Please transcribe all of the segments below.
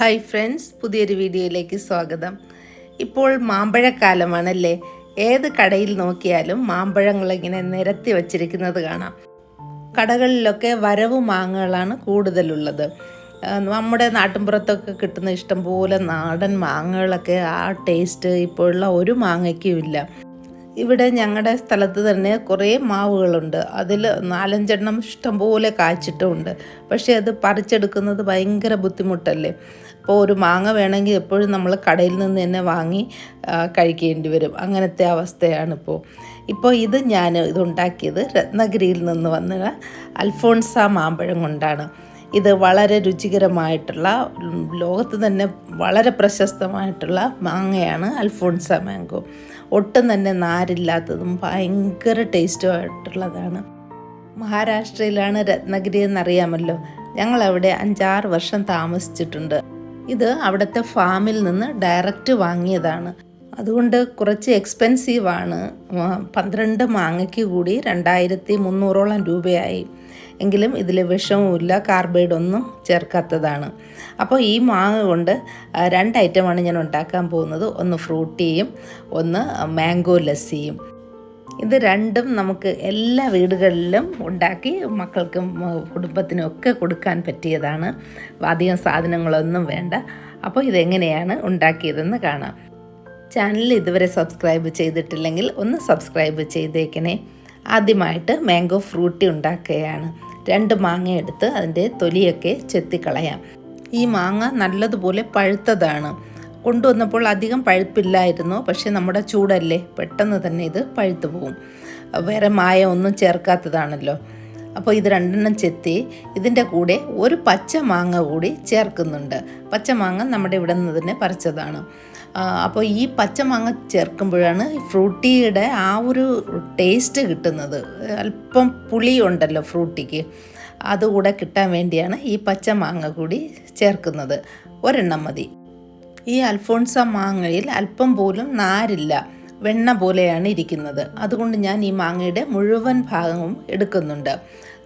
Hi friends പുതിയൊരു വീഡിയോയിലേക്ക് സ്വാഗതം. ഇപ്പോൾ മാമ്പഴക്കാലമാണല്ലേ? ഏത് കടയിൽ നോക്കിയാലും മാമ്പഴങ്ങൾ ഇങ്ങനെ നിരത്തി വച്ചിരിക്കുന്നത് കാണാം. കടകളിലൊക്കെ വരവ് മാങ്ങകളാണ് കൂടുതലുള്ളത്. നമ്മുടെ നാട്ടിൻപുറത്തൊക്കെ കിട്ടുന്ന ഇഷ്ടംപോലെ നാടൻ മാങ്ങകളൊക്കെ ആ ടേസ്റ്റ് ഇപ്പോഴുള്ള ഒരു മാങ്ങയ്ക്കും ഇല്ല. ഇവിടെ ഞങ്ങളുടെ സ്ഥലത്ത് തന്നെ കുറേ മാവുകളുണ്ട്. അതിൽ നാലഞ്ചെണ്ണം ഇഷ്ടംപോലെ കായ്ച്ചിട്ടുമുണ്ട് പക്ഷേ അത് പറിച്ചെടുക്കുന്നത് ഭയങ്കര ബുദ്ധിമുട്ടല്ലേ? അപ്പോൾ ഒരു മാങ്ങ വേണമെങ്കിൽ എപ്പോഴും നമ്മൾ കടയിൽ നിന്ന് തന്നെ വാങ്ങി കഴിക്കേണ്ടി വരും. അങ്ങനത്തെ അവസ്ഥയാണിപ്പോൾ ഇപ്പോൾ ഇത് ഞാൻ ഇതുണ്ടാക്കിയത് രത്നഗിരിയിൽ നിന്ന് വന്ന അൽഫോൺസ മാമ്പഴം കൊണ്ടാണ്. ഇത് വളരെ രുചികരമായിട്ടുള്ള ലോകത്ത് തന്നെ വളരെ പ്രശസ്തമായിട്ടുള്ള മാങ്ങയാണ് അൽഫോൺസ മാംഗോ. ഒട്ടും തന്നെ നാരില്ലാത്തതും ഭയങ്കര ടേസ്റ്റും ആയിട്ടുള്ളതാണ് മഹാരാഷ്ട്രയിലാണ് രത്നഗിരി എന്നറിയാമല്ലോ. ഞങ്ങളവിടെ അഞ്ചാറ് വർഷം താമസിച്ചിട്ടുണ്ട്. ഇത് അവിടുത്തെ ഫാമിൽ നിന്ന് ഡയറക്റ്റ് വാങ്ങിയതാണ്. അതുകൊണ്ട് കുറച്ച് എക്സ്പെൻസീവാണ്. പന്ത്രണ്ട് മാങ്ങയ്ക്ക് കൂടി രണ്ടായിരത്തി മുന്നൂറോളം രൂപയായി. എങ്കിലും ഇതിൽ വിഷവുമില്ല കാർബൈഡ് ഒന്നും ചേർക്കാത്തതാണ്. അപ്പോൾ ഈ മാങ്ങ കൊണ്ട് രണ്ട് ഐറ്റമാണ് ഞാൻ ഉണ്ടാക്കാൻ പോകുന്നത്. ഒന്ന് ഫ്രൂട്ടിയും ഒന്ന് മാംഗോ ലസ്സിയും ഇത് രണ്ടും നമുക്ക് എല്ലാ വീടുകളിലും ഉണ്ടാക്കി മക്കൾക്കും കുടുംബത്തിനും ഒക്കെ കൊടുക്കാൻ പറ്റിയതാണ്. അധികം സാധനങ്ങളൊന്നും വേണ്ട. അപ്പോൾ ഇതെങ്ങനെയാണ് ഉണ്ടാക്കിയതെന്ന് കാണാം. ചാനൽ ഇതുവരെ സബ്സ്ക്രൈബ് ചെയ്തിട്ടില്ലെങ്കിൽ ഒന്ന് സബ്സ്ക്രൈബ് ചെയ്തേക്കണേ. ആദ്യമായിട്ട് മാംഗോ ഫ്രൂട്ടി ഉണ്ടാക്കുകയാണ്. രണ്ട് മാങ്ങ എടുത്ത് അതിന്റെ തൊലിയൊക്കെ ചെത്തിക്കളയാം. ഈ മാങ്ങ നല്ലതുപോലെ പഴുത്തതാണ്. കൊണ്ടുവന്നപ്പോൾ അധികം പഴുപ്പില്ലായിരുന്നു. പക്ഷേ നമ്മുടെ ചൂടല്ലേ പെട്ടെന്ന് തന്നെ ഇത് പഴുത്തു പോകും വേറെ മായ ഒന്നും ചേർക്കാത്തതാണല്ലോ. അപ്പോൾ ഇത് രണ്ടെണ്ണം ചെത്തി ഇതിന്റെ കൂടെ ഒരു പച്ച മാങ്ങ കൂടി ചേർക്കുന്നുണ്ട്. പച്ചമാങ്ങ നമ്മുടെ ഇവിടെ നിന്ന് തന്നെ പറിച്ചതാണ്. അപ്പോൾ ഈ പച്ചമാങ്ങ ചേർക്കുമ്പോഴാണ് ഫ്രൂട്ടിയുടെ ആ ഒരു ടേസ്റ്റ് കിട്ടുന്നത്. അല്പം പുളി ഉണ്ടല്ലോ ഫ്രൂട്ടിക്ക്. അതുകൂടെ കിട്ടാൻ വേണ്ടിയാണ് ഈ പച്ചമാങ്ങ കൂടി ചേർക്കുന്നത്. ഒരെണ്ണം മതി. ഈ അൽഫോൺസ മാങ്ങയിൽ അല്പം പോലും നാരില്ല. വെണ്ണ പോലെയാണ് ഇരിക്കുന്നത്. അതുകൊണ്ട് ഞാൻ ഈ മാങ്ങയുടെ മുഴുവൻ ഭാഗവും എടുക്കുന്നുണ്ട്.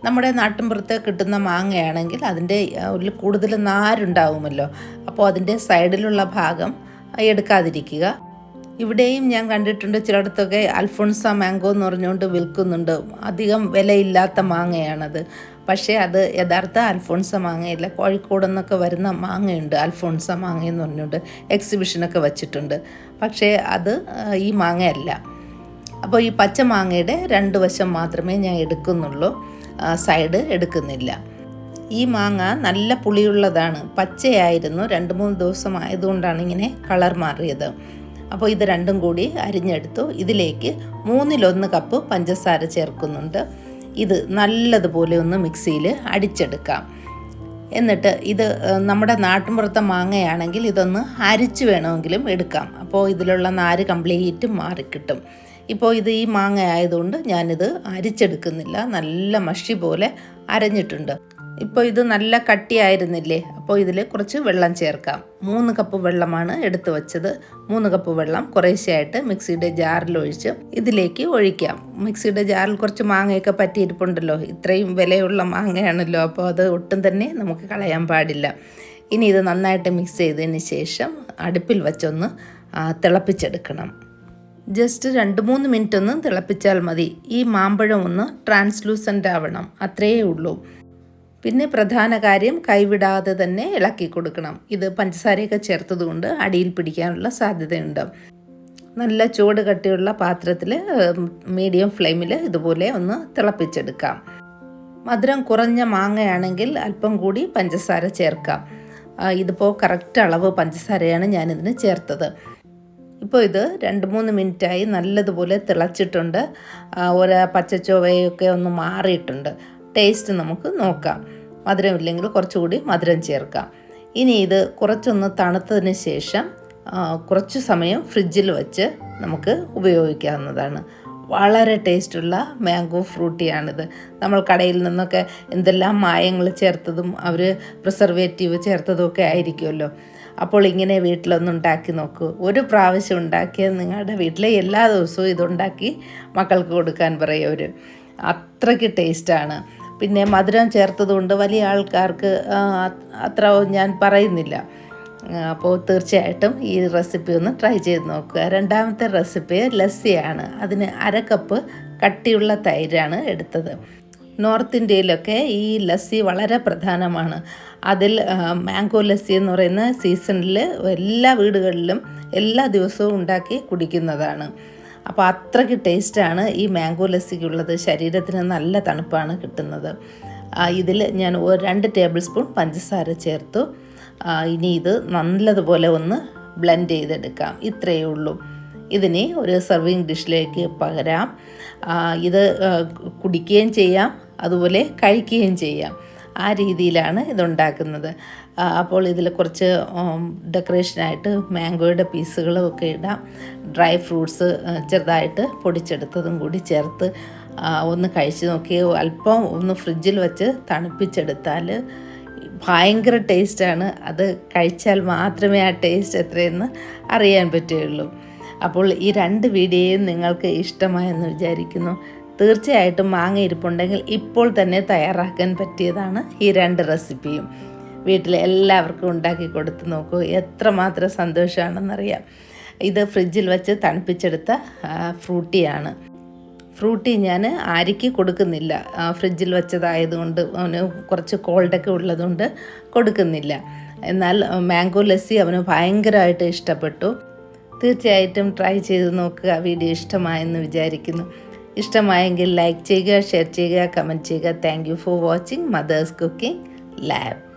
നമ്മുടെ നാട്ടിൻപുറത്ത് കിട്ടുന്ന മാങ്ങയാണെങ്കിൽ അതിന്റെ ഒരു കൂടുതൽ നാരുണ്ടാവുമല്ലോ. അപ്പോൾ അതിന്റെ സൈഡിലുള്ള ഭാഗം എടുക്കാതിരിക്കുക. ഇവിടെയും ഞാൻ കണ്ടിട്ടുണ്ട് ചിലയിടത്തൊക്കെ അൽഫോൺസ മാംഗോ എന്ന് പറഞ്ഞുകൊണ്ട് വിൽക്കുന്നുണ്ട്. അധികം വിലയില്ലാത്ത മാങ്ങയാണത്. പക്ഷേ അത് യഥാർത്ഥ അൽഫോൺസ മാങ്ങയല്ല. കോഴിക്കോട് നിന്നൊക്കെ വരുന്ന മാങ്ങയുണ്ട് അൽഫോൺസ മാങ്ങ എന്ന് പറഞ്ഞുകൊണ്ട് എക്സിബിഷനൊക്കെ വച്ചിട്ടുണ്ട്. പക്ഷേ അത് ഈ മാങ്ങയല്ല. അപ്പോൾ ഈ പച്ച മാങ്ങയുടെ രണ്ട് വശം മാത്രമേ ഞാൻ എടുക്കുന്നുള്ളൂ. സൈഡ് എടുക്കുന്നില്ല. ഈ മാങ്ങ നല്ല പുളിയുള്ളതാണ്. പച്ചയായിരുന്നു. രണ്ട് മൂന്ന് ദിവസം ആയതുകൊണ്ടാണ് ഇങ്ങനെ കളർ മാറിയത്. അപ്പോൾ ഇത് രണ്ടും കൂടി അരിഞ്ഞെടുത്തു. ഇതിലേക്ക് മൂന്നിലൊന്ന് കപ്പ് പഞ്ചസാര ചേർക്കുന്നുണ്ട്. ഇത് നല്ലതുപോലെ ഒന്ന് മിക്സിയിൽ അടിച്ചെടുക്കാം. എന്നിട്ട് ഇത് നമ്മുടെ നാട്ടിൻപുറത്തെ മാങ്ങയാണെങ്കിൽ ഇതൊന്ന് അരിച്ച് വേണമെങ്കിലും എടുക്കാം. അപ്പോൾ ഇതിലുള്ള നാര് കംപ്ലീറ്റ് മാറിക്കിട്ടും. ഇപ്പോൾ ഇത് ഈ മാങ്ങ ആയതുകൊണ്ട് ഞാനിത് അരിച്ചെടുക്കുന്നില്ല. നല്ല മഷി പോലെ അരഞ്ഞിട്ടുണ്ട്. ഇപ്പോൾ ഇത് നല്ല കട്ടിയായിരുന്നില്ലേ? അപ്പോൾ ഇതിൽ കുറച്ച് വെള്ളം ചേർക്കാം. മൂന്ന് കപ്പ് വെള്ളമാണ് എടുത്തു വച്ചത്. മൂന്ന് കപ്പ് വെള്ളം കുറേശ്ശെയായിട്ട് മിക്സിയുടെ ജാറിൽ ഒഴിച്ച് ഇതിലേക്ക് ഒഴിക്കാം. മിക്സിയുടെ ജാറിൽ കുറച്ച് മാങ്ങയൊക്കെ പറ്റിയിരിപ്പുണ്ടല്ലോ? ഇത്രയും വിലയുള്ള മാങ്ങയാണല്ലോ. അപ്പോൾ അത് ഒട്ടും തന്നെ നമുക്ക് കളയാൻ പാടില്ല. ഇനി ഇത് നന്നായിട്ട് മിക്സ് ചെയ്തതിന് ശേഷം അടുപ്പിൽ വച്ചൊന്ന് തിളപ്പിച്ചെടുക്കണം. ജസ്റ്റ് രണ്ട് മൂന്ന് മിനിറ്റ് ഒന്ന് തിളപ്പിച്ചാൽ മതി. ഈ മാമ്പഴം ഒന്ന് ട്രാൻസ്ലൂസന്റ് ആവണം. അത്രയേ ഉള്ളൂ. പിന്നെ പ്രധാന കാര്യം കൈവിടാതെ തന്നെ ഇളക്കി കൊടുക്കണം. ഇത് പഞ്ചസാരയൊക്കെ ചേർത്തതുകൊണ്ട് അടിയിൽ പിടിക്കാനുള്ള സാധ്യതയുണ്ട്. നല്ല ചൂട് കട്ടിയുള്ള പാത്രത്തിൽ മീഡിയം ഫ്ലെയിമിൽ ഇതുപോലെ ഒന്ന് തിളപ്പിച്ചെടുക്കാം. മധുരം കുറഞ്ഞ മാങ്ങയാണെങ്കിൽ അല്പം കൂടി പഞ്ചസാര ചേർക്കാം. ഇതിപ്പോൾ കറക്റ്റ് അളവ് പഞ്ചസാരയാണ് ഞാനിതിന് ചേർത്തത്. ഇപ്പോൾ ഇത് രണ്ട് മൂന്ന് മിനിറ്റായി നല്ലതുപോലെ തിളച്ചിട്ടുണ്ട്. ഒരു പച്ചച്ചൊവയൊക്കെ ഒന്ന് മാറിയിട്ടുണ്ട്. ടേസ്റ്റ് നമുക്ക് നോക്കാം. മധുരം ഇല്ലെങ്കിൽ കുറച്ചുകൂടി മധുരം ചേർക്കാം. ഇനി ഇത് കുറച്ചൊന്ന് തണുത്തതിന് ശേഷം കുറച്ച് സമയം ഫ്രിഡ്ജിൽ വച്ച് നമുക്ക് ഉപയോഗിക്കാവുന്നതാണ്. വളരെ ടേസ്റ്റുള്ള മാംഗോ ഫ്രൂട്ടിയാണിത്. നമ്മൾ കടയിൽ നിന്നൊക്കെ എന്തെല്ലാം മായങ്ങൾ ചേർത്തതും അവർ പ്രിസർവേറ്റീവ് ചേർത്തതും ഒക്കെ ആയിരിക്കുമല്ലോ. അപ്പോൾ ഇങ്ങനെ വീട്ടിലൊന്ന് ഉണ്ടാക്കി നോക്കൂ. ഒരു പ്രാവശ്യം ഉണ്ടാക്കിയാൽ നിങ്ങളുടെ വീട്ടിലെ എല്ലാ ദിവസവും ഇതുണ്ടാക്കി മക്കൾക്ക് കൊടുക്കാൻ പറയും അവർ അത്രയ്ക്ക് ടേസ്റ്റാണ്. പിന്നെ മധുരം ചേർത്തതുകൊണ്ട് വലിയ ആൾക്കാർക്ക് അത്ര ഞാൻ പറയുന്നില്ല. അപ്പോൾ തീർച്ചയായിട്ടും ഈ റെസിപ്പി ഒന്ന് ട്രൈ ചെയ്ത് നോക്കുക. രണ്ടാമത്തെ റെസിപ്പി ലസ്സിയാണ്. അതിന് അര കപ്പ് കട്ടിയുള്ള തൈരാണ് എടുത്തത്. നോർത്ത് ഇന്ത്യയിലൊക്കെ ഈ ലസ്സി വളരെ പ്രധാനമാണ്. അതിൽ മാംഗോ ലസ്സി എന്ന് പറയുന്ന സീസണിൽ എല്ലാ വീടുകളിലും എല്ലാ ദിവസവും ഉണ്ടാക്കി കുടിക്കുന്നതാണ്. അപ്പോൾ അത്രയ്ക്ക് ടേസ്റ്റാണ് ഈ മാംഗോ ലസ്സിക്കുള്ളത്. ശരീരത്തിന് നല്ല തണുപ്പാണ് കിട്ടുന്നത്. ഇതിൽ ഞാൻ രണ്ട് ടേബിൾ സ്പൂൺ പഞ്ചസാര ചേർത്തു. ഇനി ഇത് നല്ലതുപോലെ ഒന്ന് ബ്ലെൻഡ് ചെയ്തെടുക്കാം. ഇത്രയേ ഉള്ളൂ. ഇതിനെ ഒരു സെർവിങ് ഡിഷിലേക്ക് പകരാം. ഇത് കുടിക്കുകയും ചെയ്യാം. അതുപോലെ കഴിക്കുകയും ചെയ്യാം. ആ രീതിയിലാണ് ഇതുണ്ടാക്കുന്നത്. അപ്പോൾ ഇതിൽ കുറച്ച് ഡെക്കറേഷനായിട്ട് മാംഗോയുടെ പീസുകളും ഒക്കെ ഇടാം. ഡ്രൈ ഫ്രൂട്ട്സ് ചെറുതായിട്ട് പൊടിച്ചെടുത്തതും കൂടി ചേർത്ത് ഒന്ന് കഴിച്ച് നോക്കി അല്പം ഒന്ന് ഫ്രിഡ്ജിൽ വെച്ച് തണുപ്പിച്ചെടുത്താൽ ഭയങ്കര ടേസ്റ്റാണ്. അത് കഴിച്ചാൽ മാത്രമേ ആ ടേസ്റ്റ് എത്രയെന്ന് അറിയാൻ പറ്റുകയുള്ളൂ. അപ്പോൾ ഈ രണ്ട് വീഡിയോയും നിങ്ങൾക്ക് ഇഷ്ടമായെന്ന് വിചാരിക്കുന്നു. തീർച്ചയായിട്ടും മാങ്ങ ഇരിപ്പുണ്ടെങ്കിൽ ഇപ്പോൾ തന്നെ തയ്യാറാക്കാൻ പറ്റിയതാണ് ഈ രണ്ട് റെസിപ്പിയും. വീട്ടിലെ എല്ലാവർക്കും ഉണ്ടാക്കി കൊടുത്ത് നോക്കൂ. എത്രമാത്രം സന്തോഷമാണെന്നറിയാം. ഇത് ഫ്രിഡ്ജിൽ വെച്ച് തണുപ്പിച്ചെടുത്ത ഫ്രൂട്ടിയാണ്. ഫ്രൂട്ടി ഞാൻ ആരിക്ക് കൊടുക്കുന്നില്ല. ഫ്രിഡ്ജിൽ വെച്ചതായതുകൊണ്ട് അവന് കുറച്ച് കോൾഡൊക്കെ ഉള്ളതുകൊണ്ട് കൊടുക്കുന്നില്ല. എന്നാൽ മാംഗോ ലസ്സി അവന് ഭയങ്കരമായിട്ട് ഇഷ്ടപ്പെട്ടു. തീർച്ചയായിട്ടും ട്രൈ ചെയ്ത് നോക്കുക. വീഡിയോ ഇഷ്ടമായെന്ന് വിചാരിക്കുന്നു. ഇഷ്ടമായെങ്കിൽ ലൈക്ക് ചെയ്യുക ഷെയർ ചെയ്യുക കമന്റ് ചെയ്യുക. Thank you for watching mothers cooking lab